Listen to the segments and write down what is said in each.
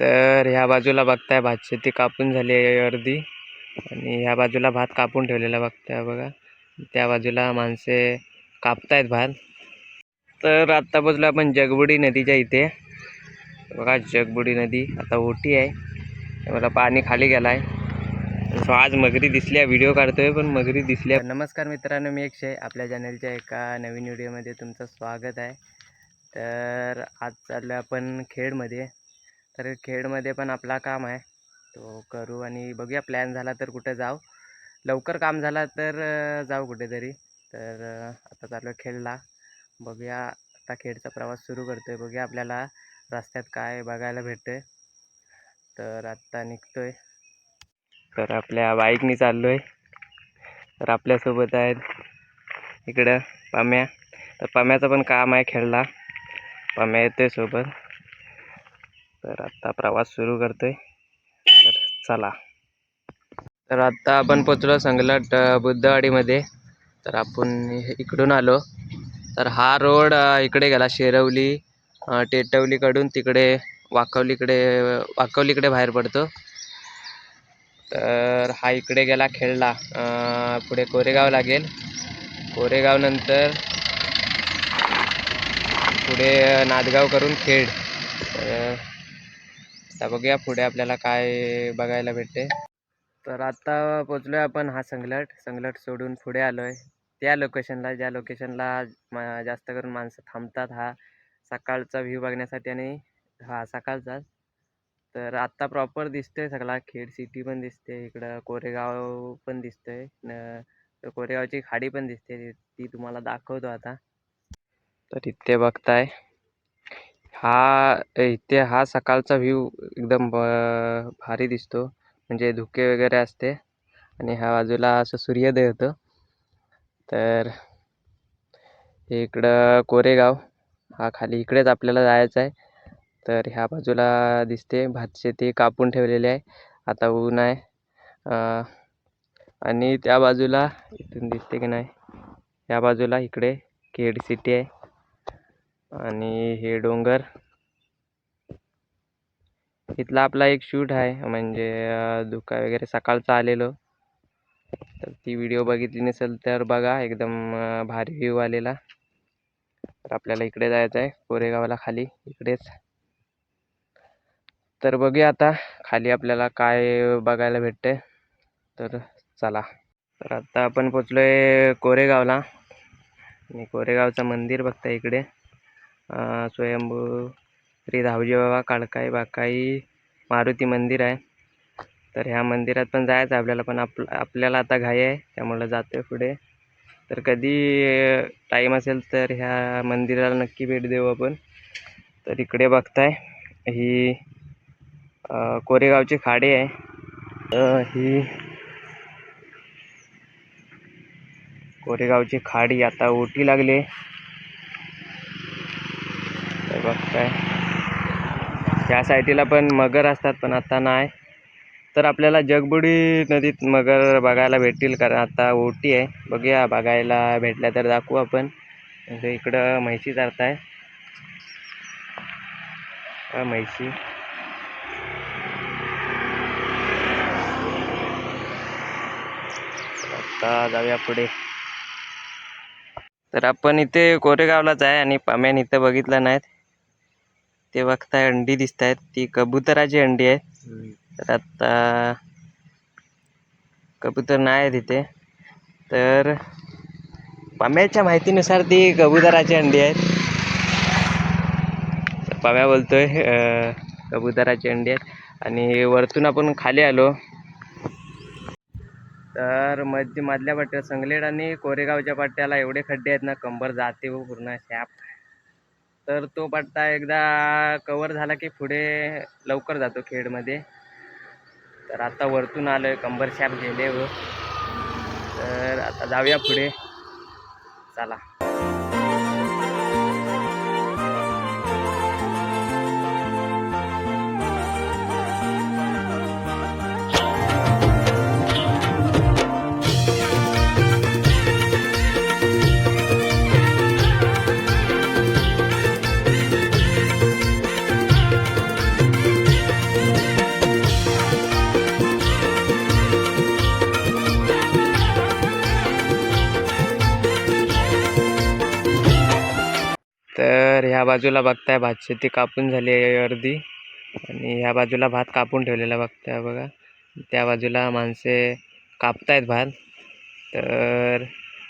तर ह्या बाजूला बघताय भात शेती कापून झाली आहे अर्धी. आणि ह्या बाजूला भात कापून ठेवलेला बघताय बघा. त्या बाजूला माणसे कापतायत भात. तर आत्ता बाजूला आपण जगबुडी नदीच्या इथे. बघा जगबुडी नदी आता ओटी आहे. मला पाणी खाली गेला आहे सो आज मगरी दिसल्या व्हिडिओ काढतोय पण मगरी दिसल्या नमस्कार मित्रांनो मी अक्षय. आपल्या चॅनलच्या एका नवीन व्हिडिओमध्ये तुमचं स्वागत आहे. तर आज चाललो आपण खेडमध्ये. तर खेडमध्ये पण आपला काम आहे. तो करू आणि बघूया प्लॅन झाला तर कुठं जाऊ. लवकर काम झाला तर जाऊ कुठेतरी. तर आता चालू आहे बघूया आता खेडचा प्रवास सुरू करतो आहे बघूया आपल्याला रस्त्यात काय बघायला भेटतंय. तर आत्ता निघतो आहे तर आपल्या बाईकनी चाललो आहे तर आपल्यासोबत आहेत इकडं पाम्या. तर पाम्याचं पण काम आहे खेळला. पाम्या येतोय सोबत. तर आत्ता प्रवास सुरू करतोय. तर चला. तर आत्ता आपण पोचलो संगलट बुद्धवाडीमध्ये. तर आपण इकडून आलो. तर हा रोड इकडे गेला शेरवली टेटवलीकडून तिकडे वाकवलीकडे वाकवलीकडे बाहेर पडतो. तर हा इकडे गेला खेळला. पुढे कोरेगाव लागेल. कोरेगाव नंतर पुढे नादगाव करून खेड. आता बघूया पुढे आपल्याला काय बघायला भेटते. तर आता पोचलोय आपण हा संगलट. संगलट सोडून पुढे आलोय. त्या लोकेशनला ज्या लोकेशनला मा- जास्त करून माणसं थांबतात हा सकाळचा व्ह्यू बघण्यासाठी आणि हा सकाळचाच तर आत्ता प्रॉपर दिसतोय सगळा. खेड सिटी पण दिसते इकडं कोरेगाव पण दिसतोय. न कोरेगावची खाडी पण दिसते ती तुम्हाला दाखवतो आता. तर इथे बघताय. हा इथे हा सकाळचा व्ह्यू एकदम ब- भारी दिसतो. म्हणजे धुके वगैरे असते. आणि ह्या बाजूला असं सूर्योदय होतं. तर इकडं कोरेगाव. हा खाली इकडेच आपल्याला जायचं आहे. तर ह्या बाजूला दिसते. भातशेती कापून ठेवलेली आहे. आता ऊन आहे. आणि त्या बाजूला इथून दिसते की नाही? या बाजूला इकडे केड सिटी आहे. आणि हे डोंगर. इथला आपला एक शूट आहे म्हणजे धुका वगैरे सकाळचा आलेलो. तर ती व्हिडिओ बघितली नसेल तर बघा एकदम भारी व्ह्यू आलेला. तर आपल्याला इकडे जायचं आहे कोरेगावला खाली इकडेच. तर बघूया आता खाली आपल्याला काय बघायला भेटते तर चला. तर आता आपण पोचलोय कोरेगावला. आणि कोरेगावचं मंदिर बघता इकडे. स्वयंभू श्री धावजी बाबा काळकाई बाकाई मारुती मंदिर आहे. तर ह्या मंदिरात पण जायचं आहे आपल्याला पण आप आपल्याला आता घाई आहे त्यामुळं जातोय पुढे. तर कधी टाईम असेल तर ह्या मंदिराला नक्की भेट देऊ आपण. तर इकडे बघताय ही कोरेगावची खाडी आहे. ही कोरेगावची खाडी आता ओटी लागली बघताय त्या साईटीला पण मगर असतात पण आता नाही. तर आपल्याला जगबुडी नदीत मगर बघायला भेटतील कारण आता ओटी आहे. बघूया बघायला भेटल्या तर दाखवू आपण. म्हणजे इकडं म्हैशी चारताय. म्हैशी. आता जाऊया पुढे. तर आपण इथे कोरेगावलाच आहे आणि पाम्यान इथं बघितलं नाहीत. ते बघताय अंडी दिसत आहेत ती कबुतराची अंडी आहेत तर आता कबूतर नाही आहे तिथे तर पाम्याच्या माहितीनुसार ती कबुतराची अंडी आहेत. पाम्या बोलतोय कबुतराची अंडी आहेत. आणि वरतून आपण खाली आलो. तर मध्य मधल्या पट्ट्यात संगलेड आणि कोरेगावच्या पट्ट्याला एवढे खड्डे आहेत ना कंबर जाते हो पूर्ण शॅप. तर तो पट्टा एकदा कवर झाला की पुढे लवकर जातो खेडमध्ये. तर आता वरतून आलोय कंबर शॅप गेले तर आता जाऊया पुढे. चला. बाजूला बघताय भात शेती कापून झाली आहे अर्धी. आणि ह्या बाजूला भात कापून ठेवलेला बघताय बघा. त्या बाजूला माणसे कापतायत भात. तर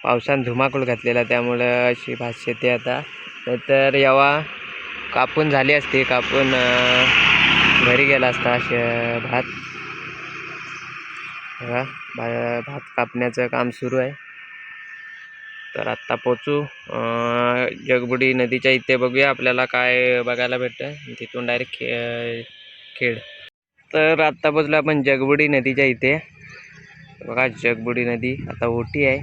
पावसानं धुमाकूळ घातलेला त्यामुळं अशी भात शेती आता. तर यावा कापून झाली असती कापून घरी गेला असता असे भात. बघा भा- भात कापण्याचं काम सुरू आहे. तर आत्ता पोचू जगबुडी नदीच्या इथे बघूया आपल्याला काय बघायला भेटतं तिथून डायरेक्ट खे खेड. तर आत्ता पोचलो आपण जगबुडी नदीच्या इथे. बघा जगबुडी नदी आता ओटी आहे.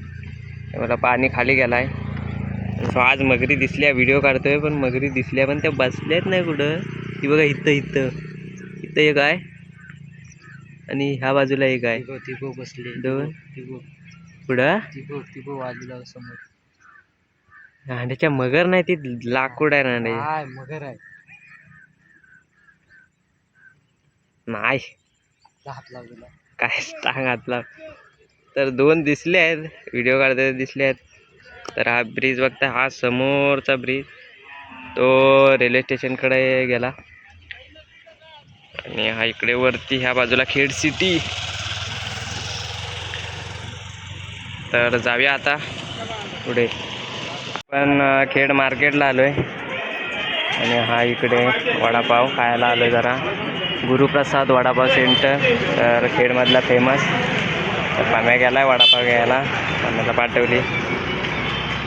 मला पाणी खाली गेला आहे सो आज मगरी दिसल्या व्हिडिओ काढतोय पण मगरी दिसल्या पण त्या बसल्याच नाही कुठं. ती बघा इथं इथं. इथं एक आहे. आणि ह्या बाजूला एक आहे. बसले. दोन. पुढं? वाजला समोर. मगर नाही ती लाकूड आहे नांडे काय मगर आहे. नाही. हात लावलेला. काय टांग घातला तर दोन दिसले आहेत व्हिडिओ काढताना दिसले आहेत. तर हा ब्रिज बघता हा समोरचा ब्रिज. तो रेल्वे स्टेशनकडे गेला. आणि हा इकडे वरती ह्या बाजूला खेड सिटी. तर जाऊया आता पुढे. पण खेड मार्केटला आलोय. आणि हा इकडे वडापाव खायला आलोय जरा. गुरुप्रसाद वडापाव सेंटर तर खेडमधला फेमस तर पाम्या गेलाय वडापाव घ्यायला. पाम्याला पाठवली.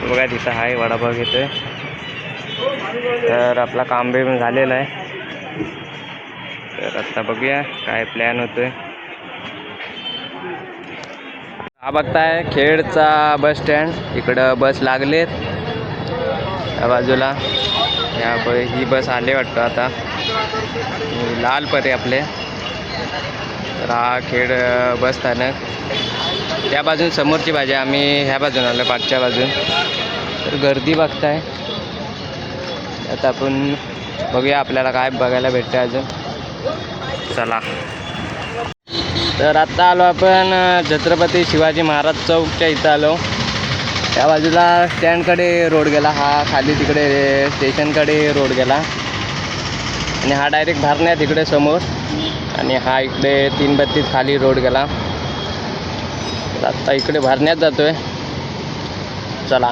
बघा तिथं आहे वडापाव घेतोय. तर आपला काम बी झालेला आहे. तर आता बघूया काय प्लॅन होतोय. हा बघताय खेडचा बस स्टँड इकडं बस लागलेत. त्या बाजूला. या ब ही बस आले वाटतं आता. लाल परे आपले. तर हा खेड बस स्थानक. त्या बाजून समोरची बाजू आम्ही ह्या बाजून आलो पाठच्या बाजून. तर गर्दी बघताय. आता आपण बघूया आपल्याला काय बघायला भेटतं अजून. चला. तर आत्ता आलो आपण छत्रपती शिवाजी महाराज चौकच्या इथं आलो. त्या बाजूला स्टँडकडे रोड गेला हा खाली तिकडे स्टेशनकडे रोड गेला. आणि हा डायरेक्ट भरण्यात इकडे समोर. आणि हा इकडे तीन बत्तीस खाली रोड गेला. तर आत्ता इकडे भरण्यात आहे चला.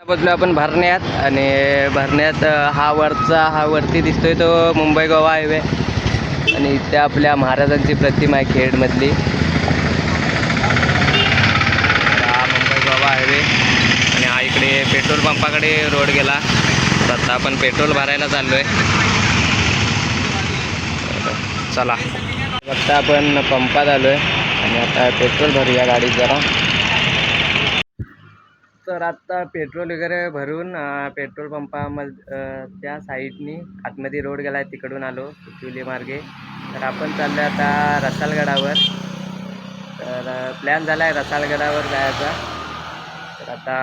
आता आपण भरण्यात आणि भरण्यात हा वरचा हा वरती दिसतोय तो मुंबई गोवा हायवे. आणि इथे आपल्या महाराजांची प्रतिमा आहे खेडमधली. हा मुंबई गोवा हायवे आणि हा इकडे पेट्रोल पंपाकडे रोड गेला. तर आता आपण पेट्रोल भरायला चाललो आहे चला. आता आपण पंपात आलो आहे आणि आता पेट्रोल भरूया गाडीत जरा. तर आत्ता पेट्रोल वगैरे भरून पेट्रोल पंपामध्ये त्या साईडनी आतमध्ये रोड गेला आहे तिकडून आलो चिवली मार्गे. तर आपण चाललो आहे आता रसालगडावर. तर प्लॅन झाला आहे रसालगडावर जायचा. तर आता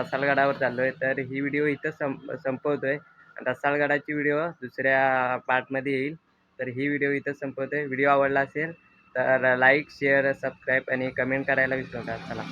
रसालगडावर चाललो आहे तर ही व्हिडिओ इथंच संप संपवतो आहे रसालगडाची व्हिडिओ दुसऱ्या पार्टमध्ये येईल. तर ही व्हिडिओ इथं संपवतो आहे व्हिडिओ आवडला असेल तर लाईक शेअर सबस्क्राईब आणि कमेंट करायला विसरू नका. चला.